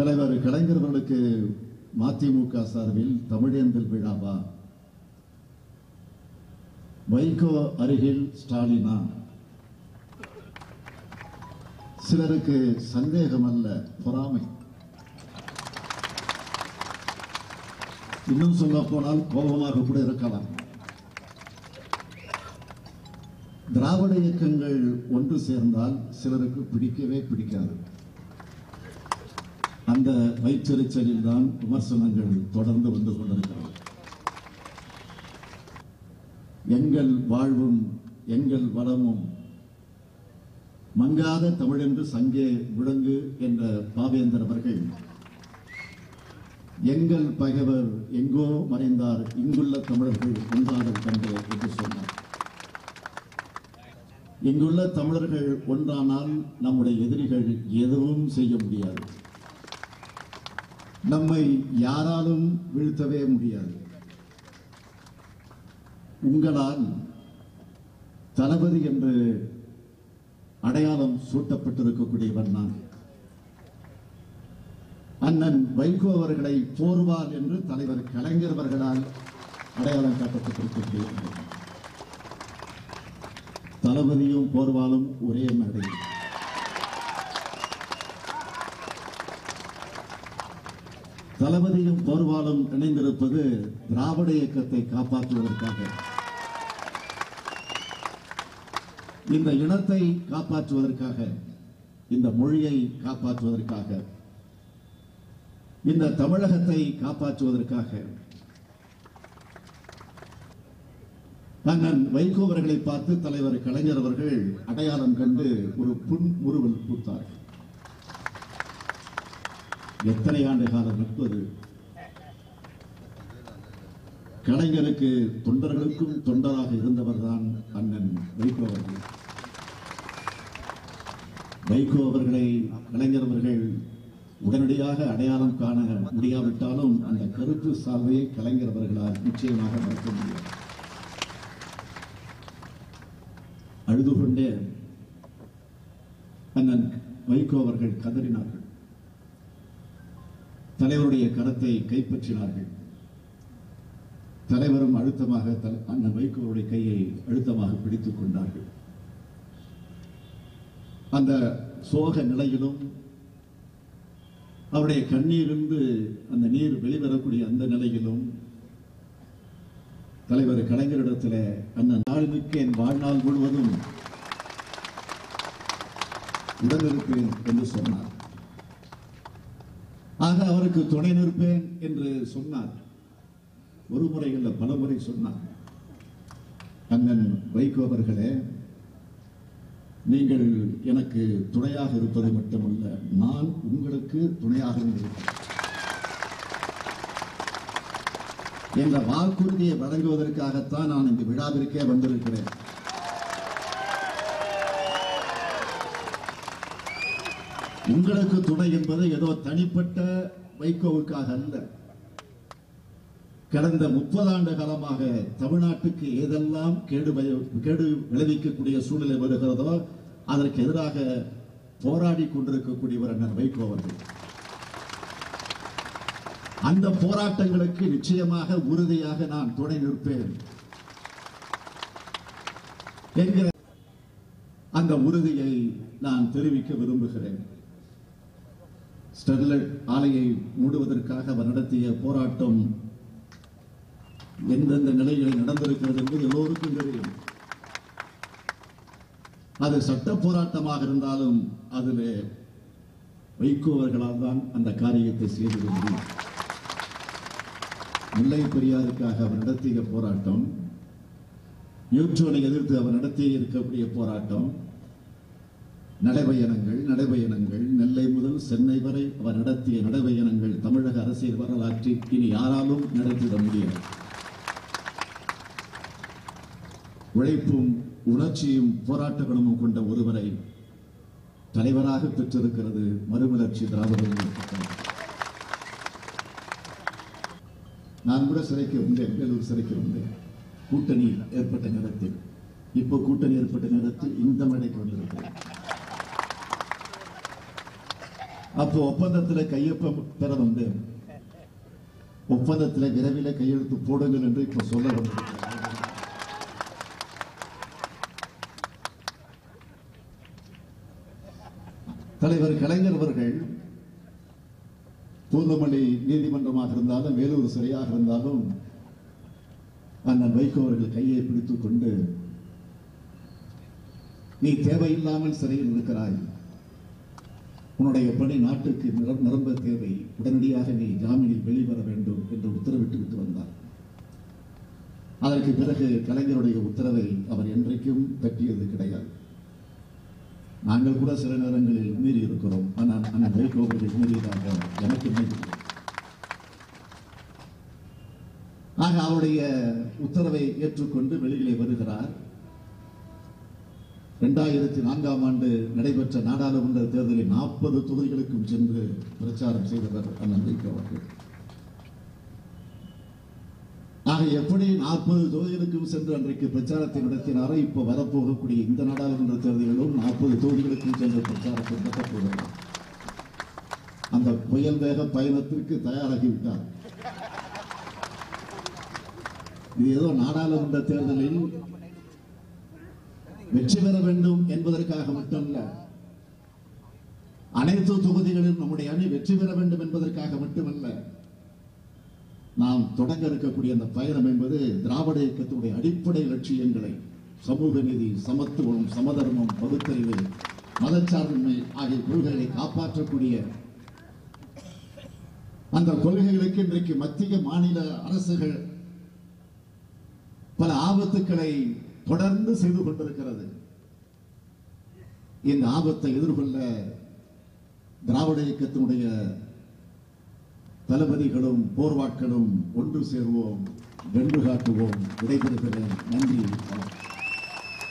தலைவர் கலைஞர்களுக்கு மதிமுக சார்பில் தமிழேந்தல் விழாவா வைகோ அருகில் ஸ்டாலினா. சிலருக்கு சந்தேகம் அல்ல பொறாமை. இன்னும் சொல்ல போனால் கோபமாக கூட இருக்கலாம். திராவிட இயக்கங்கள் ஒன்று சேர்ந்தால் சிலருக்கு பிடிக்கவே பிடிக்காது. அந்த வயிற்றெரிச்சலில் தான் விமர்சனங்கள் தொடர்ந்து வந்து கொண்டிருக்கிறது. எங்கள் வாழ்வும் எங்கள் வளமும் மங்காத தமிழென்று சங்கே விளங்கு என்ற பாவேந்தர் அவர்கள் எங்கள் பகைவர் எங்கோ மறைந்தார் இங்குள்ள தமிழர்கள் ஒன்றாடல் கண்டு என்று சொன்னார். இங்குள்ள தமிழர்கள் ஒன்றானால் நம்முடைய எதிரிகள் எதுவும் செய்ய முடியாது. நம்மை யாராலும் வீழ்த்தவே முடியாது. உங்களால் தளபதி என்று அடையாளம் சூட்டப்பட்டிருக்கக்கூடியவன் நான். அண்ணன் வைகோ அவர்களை போர்வார் என்று தலைவர் கலைஞர் அவர்களால் அடையாளம் காட்டப்பட்டிருக்கக்கூடியவன். தளபதியும் போர்வாலும் ஒரே மேடையில் தளபதியும் போர்வாலும் இணைந்திருப்பது திராவிட இயக்கத்தை காப்பாற்றுவதற்காக. இந்த இனத்தை காப்பாற்றுவதற்காக இந்த மொழியை காப்பாற்றுவதற்காக இந்த தமிழகத்தை காப்பாற்றுவதற்காக அண்ணன் வைகோ அவர்களை பார்த்து தலைவர் கலைஞர் அவர்கள் அடையாளம் கண்டு ஒரு புன் உருவல் பூத்தார்கள். எத்தனை ஆண்டு காலம் நிற்பது? கலைஞருக்கு தொண்டர்களுக்கும் தொண்டராக இருந்தவர்தான் அண்ணன் வைகோ அவர்கள். வைகோ அவர்களை கலைஞர் அவர்கள் உடனடியாக அடையாளம் காண முடியாவிட்டாலும் அந்த கருப்பு சார்பையை கலைஞர் அவர்களால் நிச்சயமாக மறக்க முடியும் அழுது கொண்டே அண்ணன் வைகோ அவர்கள் கதறினார்கள். தலைவருடைய கரத்தை கைப்பற்றினார்கள். தலைவரும் அழுத்தமாக தல- அண்ணன் வைகோவுடைய கையை அழுத்தமாக பிடித்துக் கொண்டார்கள். அந்த சோக நிலையிலும் அவருடைய கண்ணீரிருந்து அந்த நீர் வெளிவரக்கூடிய அந்த நிலையிலும் தலைவர் கலைஞரிடத்தில் அந்த நாளுமிக்க என் வாழ்நாள் முழுவதும் உடனிருப்பேன் என்று சொன்னார். ஆக அவருக்கு துணை நிற்பேன் என்று சொன்னார். ஒரு முறை இல்லை பல முறை சொன்னார். அண்ணன் வைகோ அவர்களே நீங்கள் எனக்கு துணையாக இருப்பது மட்டுமல்ல நான் உங்களுக்கு துணையாக இருக்கிறேன் என்ற வாக்குறுதியை வழங்குவதற்காகத்தான் நான் இந்த விழாவிற்கே வந்திருக்கிறேன். உங்களுக்கு துணை என்பது ஏதோ தனிப்பட்ட வைகோவுக்காக அல்ல. கடந்த முப்பது ஆண்டு காலமாக தமிழ்நாட்டுக்கு ஏதெல்லாம் கேடு வய- கேடு விளைவிக்கக்கூடிய சூழ்நிலை வருகிறதோ அதற்கு எதிராக போராடி கொண்டிருக்கக்கூடியவர் அண்ணன் வைகோ அவர்கள். அந்த போராட்டங்களுக்கு நிச்சயமாக உறுதியாக நான் துணை நிற்பேன். என்கிற அந்த உறுதியை நான் தெரிவிக்க விரும்புகிறேன். ஸ்டெர்லைட் ஆலையை மூடுவதற்காக அவர் நடத்திய போராட்டம் எந்தெந்த நிலையில் நடந்திருக்கிறது என்பது எல்லோருக்கும் தெரியும். அது சட்ட போராட்டமாக இருந்தாலும் அதில் வைகோவர்களால் தான் அந்த காரியத்தை செய்து முடியும். முல்லை பெரியாருக்காக அவர் நடத்திய போராட்டம் நியூட்ரலை எதிர்த்து அவர் நடத்தி இருக்கக்கூடிய போராட்டம் நடைபயணங்கள் நடைபயணங்கள் சென்னை வரை அவர் நடத்திய நடைபயணங்கள் தமிழக அரசியல் வரலாற்றில் இனி யாராலும் நடத்திட முடியாது. உழைப்பும் உணர்ச்சியும் போராட்ட குணமும் கொண்ட ஒருவரை தலைவராக பெற்றிருக்கிறது மறுமலர்ச்சி திராவிட நான் கூட சிறைக்கு வந்தேன் வேலூர் சிறைக்கு வந்தேன். கூட்டணி ஏற்பட்ட நேரத்தில். இப்போ கூட்டணி ஏற்பட்ட நேரத்தில் இந்த மேடைக்கு வந்திருக்கிறேன் அப்போ ஒப்பந்தத்துல கையொப்ப பெற வந்தேன் ஒப்பந்தத்துல விரைவில் கையெழுத்து போடுங்கள் என்று இப்போ சொல்ல வந்திருக்கிறார் தலைவர் கலைஞர் அவர்கள் பூந்தமல்லி நீதிமன்றமாக இருந்தாலும் வேலூர் சிறையாக இருந்தாலும் அண்ணன் வைகோ அவர்கள் கையை பிடித்துக் கொண்டு நீ தேவையில்லாமல் சிறையில் இருக்கிறாய். உன்னுடைய பணி நாட்டுக்கு நிர- நிரம்ப தேவை. உடனடியாக நீ ஜாமீனில் வெளிவர வேண்டும் என்று உத்தரவிட்டு விட்டு வந்தார். அதற்கு பிறகு கலைஞருடைய உத்தரவை அவர் என்றைக்கும் தட்டியது கிடையாது. நாங்கள் கூட சில நேரங்களில் மீறி இருக்கிறோம் ஆனால் அண்ணன் வைகோ அவர்கள் மீறியதாக எனக்கு ஆக அவருடைய உத்தரவை ஏற்றுக்கொண்டு வெளியிலே வருகிறார். இரண்டாயிரத்தி நான்காம் ஆண்டு நடைபெற்ற நாடாளுமன்ற தேர்தலில் நாற்பது தொகுதிகளுக்கும் சென்று பிரச்சாரம் செய்தவர் அண்ணன் வைகோ அவர்கள் ஆக எப்படி நாற்பது தொகுதிகளுக்கும் சென்று அன்றைக்கு பிரச்சாரத்தை நடத்தினாரோ இப்ப வரப்போகக்கூடிய இந்த நாடாளுமன்ற தேர்தலிலும் நாற்பது தொகுதிகளுக்கும் சென்று பிரச்சாரத்தை நடத்தப்போகிறார். அந்த புயல் வேக பயணத்திற்கு தயாராகிவிட்டார். இது ஏதோ நாடாளுமன்ற தேர்தலில் வெற்றி பெற வேண்டும் என்பதற்காக மட்டுமல்ல அனைத்து தொகுதிகளிலும் நம்முடைய அணி வெற்றி பெற வேண்டும் என்பதற்காக மட்டுமல்ல நாம் தொடங்க இருக்கக்கூடிய அந்த பயணம் என்பது திராவிட இயக்கத்துடைய அடிப்படை லட்சியங்களை சமூக நீதி சமத்துவம் சமதர்மம் பகுத்தறிவு மதச்சார்பின்மை ஆகிய கொள்கைகளை காப்பாற்றக்கூடிய அந்த கொள்கைகளுக்கு இன்றைக்கு மத்திய மாநில அரசுகள் பல ஆபத்துக்களை தொடர்ந்து செய்து கொண்டிருக்கிறது. இந்த ஆபத்தை எதிர்கொள்ள திராவிட இயக்கத்தினுடைய தளபதிகளும் போர்வாட்களும் ஒன்று சேர்வோம் வென்று காட்டுவோம். விடைபெறுகிறேன். நன்றி.